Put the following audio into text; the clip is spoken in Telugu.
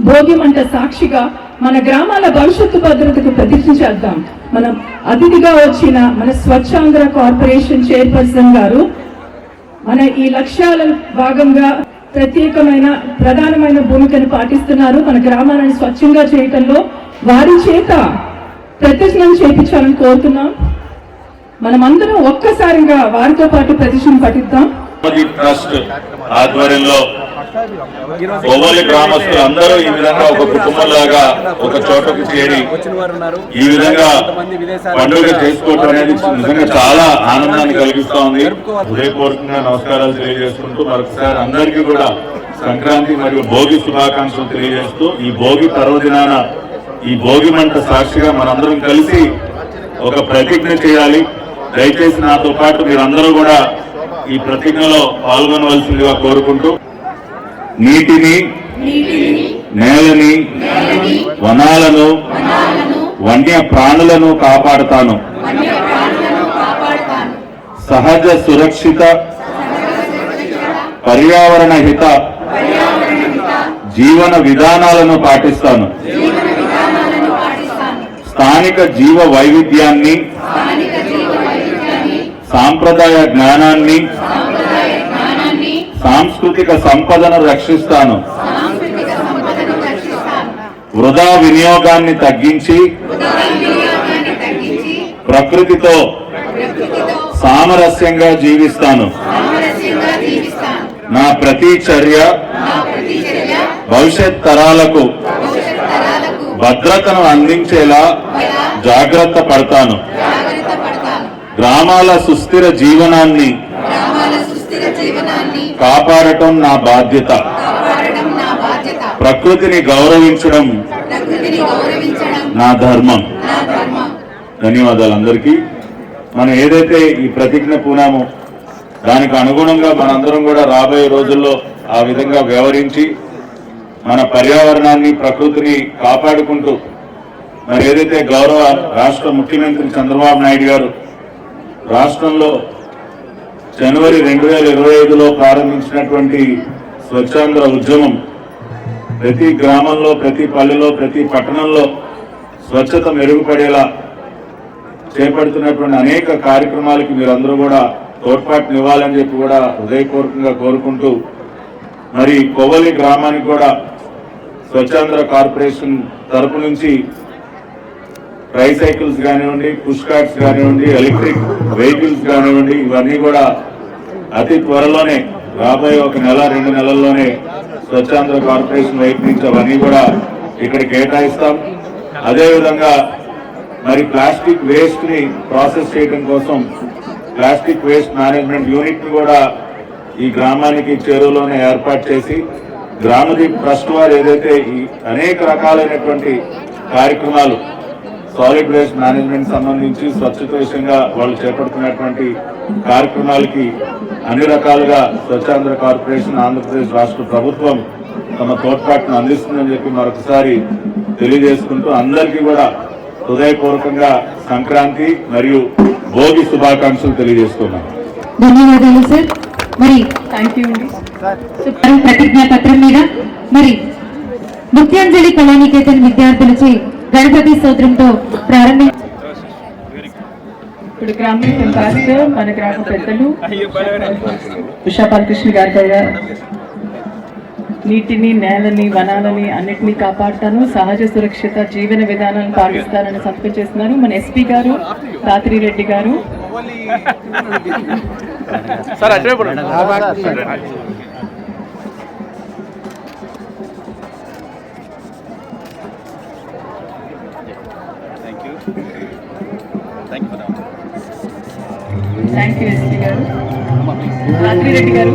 భోగిమంట సాక్షిగా మన గ్రామాల భవిష్యత్తు భద్రతకు ప్రతిష్ఠ చేద్దాం. మనం అతిథిగా వచ్చిన మన స్వచ్ఛాంధ్ర కార్పొరేషన్ చైర్పర్సన్ గారు మన ఈ లక్ష్యాల భాగంగా ప్రత్యేకమైన ప్రధానమైన భూమికను పాటిస్తున్నారు. మన గ్రామాలను స్వచ్ఛంగా చేయటంలో వారి చేత ప్రతిష్ఠను చేపించాలని కోరుతున్నాం. మనమందరం ఒక్కసారిగా వారితో పాటు ప్రతిష్ఠను పఠిద్దాం. ట్రస్ట్ ఆధ్వర్యంలో ఓవలి గ్రామస్తులు అందరూ ఈ విధంగా ఒక కుటుంబంలాగా ఒక చోటకు చేరి ఈ విధంగా పండుగ చేసుకోవటం అనేది నిజంగా చాలా ఆనందాన్ని కలిగిస్తా ఉంది. హృదయపూర్వకంగా నమస్కారాలు తెలియజేసుకుంటూ మరొకసారి అందరికీ కూడా సంక్రాంతి మరియు భోగి శుభాకాంక్షలు తెలియజేస్తూ ఈ భోగి పర్వదినాన ఈ భోగి మంట సాక్షిగా మనందరం కలిసి ఒక ప్రతిజ్ఞ చేయాలి. దయచేసి నాతో పాటు మీరందరూ కూడా ఈ ప్రతిజ్ఞలో పాల్గొనవలసిందిగా కోరుకుంటూ నీటిని నేలని వనాలను వన్య ప్రాణులను కాపాడుతాను. సహజ సురక్షిత పర్యావరణ హిత జీవన విధానాలను పాటిస్తాను. స్థానిక జీవ వైవిధ్యాన్ని సాంప్రదాయ జ్ఞానాన్ని సాంస్కృతిక సంపదను రక్షిస్తాను. వృధా వినియోగాన్ని తగ్గించి ప్రకృతితో సామరస్యంగా జీవిస్తాను. నా ప్రతి చర్య భవిష్యత్ తరాలకు భద్రతను అందించేలా జాగ్రత్త పడతాను. గ్రామాల సుస్థిర జీవనాన్ని కాపాడటం నా బాధ్యత. ప్రకృతిని గౌరవించడం నా ధర్మం. ధన్యవాదాలు అందరికీ మనం ఏదైతే ఈ ప్రతిజ్ఞ పూనామో దానికి అనుగుణంగా మనందరం కూడా రాబోయే రోజుల్లో ఆ విధంగా వ్యవహరించి మన పర్యావరణాన్ని ప్రకృతిని కాపాడుకుంటూ మరి ఏదైతే గౌరవ రాష్ట్ర ముఖ్యమంత్రి చంద్రబాబు నాయుడు గారు రాష్ట్రంలో జనవరి రెండు వేల ఇరవై ఐదులో ప్రారంభించినటువంటి స్వచ్ఛాంధ్ర ఉద్యమం ప్రతి గ్రామంలో ప్రతి పల్లెలో ప్రతి పట్టణంలో స్వచ్ఛత మెరుగుపడేలా చేపడుతున్నటువంటి అనేక కార్యక్రమాలకి మీరందరూ కూడా తోడ్పాటునివ్వాలని చెప్పి కూడా హృదయపూర్వకంగా కోరుకుంటూ మరి కొవ్వలి గ్రామానికి కూడా స్వచ్ఛాంధ్ర కార్పొరేషన్ తరపు నుంచి ట్రైసైకిల్స్ కానివ్వండి పుష్ కార్ట్స్ కానివ్వండి ఎలక్ట్రిక్ వెహికల్స్ కానివ్వండి ఇవన్నీ కూడా అతి త్వరలోనే రాబోయే ఒక నెల రెండు నెలల్లోనే స్వచ్ఛాంధ్ర కార్పొరేషన్ వైపు నుంచి అవన్నీ కూడా ఇక్కడ కేటాయిస్తాం. అదేవిధంగా మరి ప్లాస్టిక్ వేస్ట్ని ప్రాసెస్ చేయడం కోసం ప్లాస్టిక్ వేస్ట్ మేనేజ్మెంట్ యూనిట్ని కూడా ఈ గ్రామానికి చెరువులోనే ఏర్పాటు చేసి గ్రామదీప్ ట్రస్ట్ వారు ఏదైతే ఈ అనేక రకాలైనటువంటి కార్యక్రమాలు సాలిడ్ వేస్ట్ మేనేజ్మెంట్ సంబంధించి స్వచ్ఛత విషయంగా వాళ్ళు చేపడుతున్నటువంటి కార్యక్రమాలకి అన్ని రకాలుగా స్వచ్ఛాంధ్ర కార్పొరేషన్ ఆంధ్రప్రదేశ్ రాష్ట్ర ప్రభుత్వం తమ తోడ్పాటును అందిస్తుందని చెప్పి మరొకసారి తెలియజేసుకుంటూ అందరికీ కూడా హృదయపూర్వకంగా సంక్రాంతి మరియు భోగి శుభాకాంక్షలు తెలియజేస్తున్నాను ధన్యవాదాలు సార్ మరి థ్యాంక్ యూ అండి వారు ప్రతిజ్ఞా పత్రం మీద మరి నృత్యాంజలి కళానికేతన్ విద్యార్థులచే గణపతి స్తోత్రంతో ప్రారంభి ఇప్పుడు గ్రామీణ మన గ్రామ పెద్దలు ఉషా బాలకృష్ణ గారి దగ్గర నీటిని నేలని వనాలని అన్నిటినీ కాపాడుతాను. సహజ సురక్షిత జీవన విధానాలను పాటిస్తానని సంతకం చేస్తున్నారు మన ఎస్పీ గారు రాత్రి రెడ్డి గారు. సార్ థ్యాంక్ యూ ఎస్పీ గారు. రాత్రిరెడ్డి గారు.